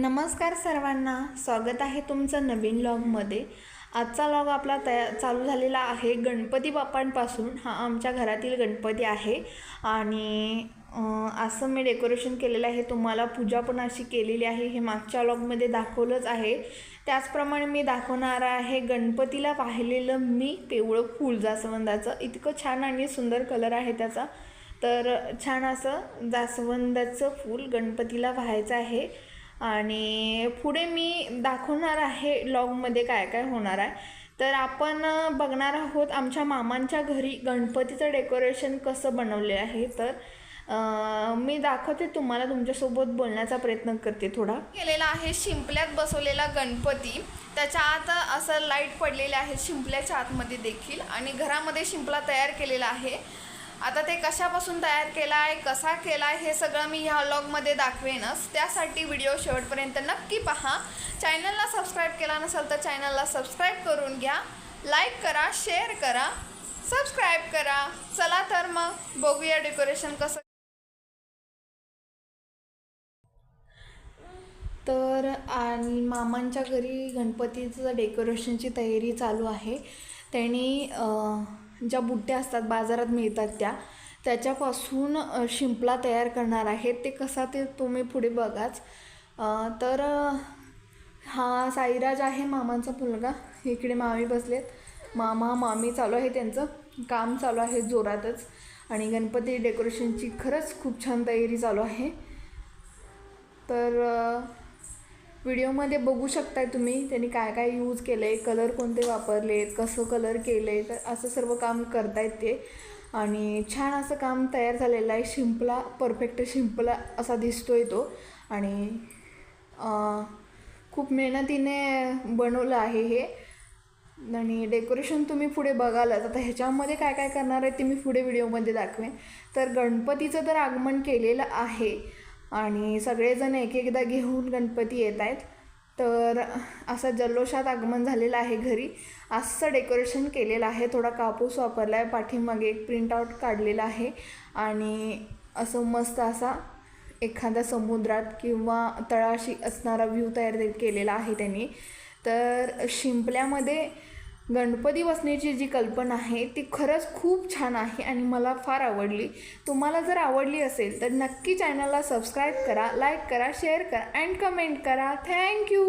नमस्कार सर्वांना स्वागत आहे तुमचं नवीन लॉगमध्ये आजचा लॉग आपला तया चालू झालेला आहे गणपती बाप्पांपासून. हा आमच्या घरातील गणपती आहे आणि असं मी डेकोरेशन केलेलं आहे. तुम्हाला पूजा पण अशी केलेली आहे. हे मागच्या लॉगमध्ये दाखवलंच आहे. त्याचप्रमाणे मी दाखवणार आहे गणपतीला पाहिलेलं मी पिवळं फूल जास्वंदाचं. इतकं छान आणि सुंदर कलर आहे त्याचा. तर छान असं जास्वंदाचं फूल गणपतीला व्हायचं आहे. आणि पुढे मी दाखवणार आहे लॉगमध्ये काय काय होणार आहे. तर आपण बघणार आहोत आमच्या मामांच्या घरी गणपतीचं डेकोरेशन कसं बनवले आहे. तर मी दाखवते तुम्हाला तुमच्यासोबत बोलण्याचा प्रयत्न करते थोडा. केलेला आहे शिंपल्यात बसवलेला गणपती. त्याच्या आत असं लाइट पडलेले आहे शिंपल्याच्या आतमध्ये देखील. आणि घरामध्ये शिंपला तयार केलेला आहे. आता ते कशापासून तयार केला आहे कसा केला आहे हे सगळं मी ह्या व्लॉगमध्ये दाखवेनच. त्यासाठी व्हिडिओ शेवटपर्यंत नक्की पहा. चॅनलला सबस्क्राईब केला नसेल तर चॅनलला सबस्क्राईब करून घ्या. लाईक करा शेअर करा सबस्क्राईब करा. चला तर मग बघूया डेकोरेशन कसं. तर आणि मामांच्या घरी गणपतीचं डेकोरेशनची तयारी चालू आहे. त्यांनी ज्या बुट्ट्या असतात बाजारात मिळतात त्या त्याच्यापासून शिंपला तयार करणार आहेत ते कसा ते तुम्ही पुढे बघाच. तर हा साईराज आहे मामांचा मुलगा. इकडे मामी बसलेत. मामा मामी चालू आहे त्यांचं. काम चालू आहे जोरातच. आणि गणपती डेकोरेशनची खरंच खूप छान तयारी चालू आहे. तर व्हिडिओमध्ये बघू शकताय तुम्ही त्यांनी काय काय यूज केलं आहे कलर कोणते वापरले आहेत कसं कलर केलं आहे तर असं सर्व काम करतायत ते. आणि छान असं काम तयार झालेलं आहे. शिंपला परफेक्ट शिंपला असा दिसतोय तो. आणि खूप मेहनतीने बनवलं आहे हे. आणि डेकोरेशन तुम्ही पुढे बघालच. आता ह्याच्यामध्ये काय काय करणार आहे ते मी पुढे व्हिडिओमध्ये दाखवेन. तर गणपतीचं तर आगमन केलेलं आहे. आणि सगळेजण एक एकदा घेऊन गणपती येत आहेत. तर असं जल्लोषात आगमन झालेलं आहे घरी. असं डेकोरेशन केलेलं आहे. थोडा कापूस वापरला आहे पाठीमागे एक प्रिंटआउट काढलेला आहे. आणि असं मस्त असा एखाद्या समुद्रात किंवा तळाशी असणारा व्ह्यू तयार केलेला आहे त्यांनी. तर शिंपल्यामध्ये गणपती बसण्याची जी कल्पना आहे ती खरंच खूप छान आहे आणि मला फार आवडली. तुम्हाला जर आवडली असेल तर नक्की चॅनलला सबस्क्राईब करा लाईक करा शेअर करा अँड कमेंट करा. थँक्यू!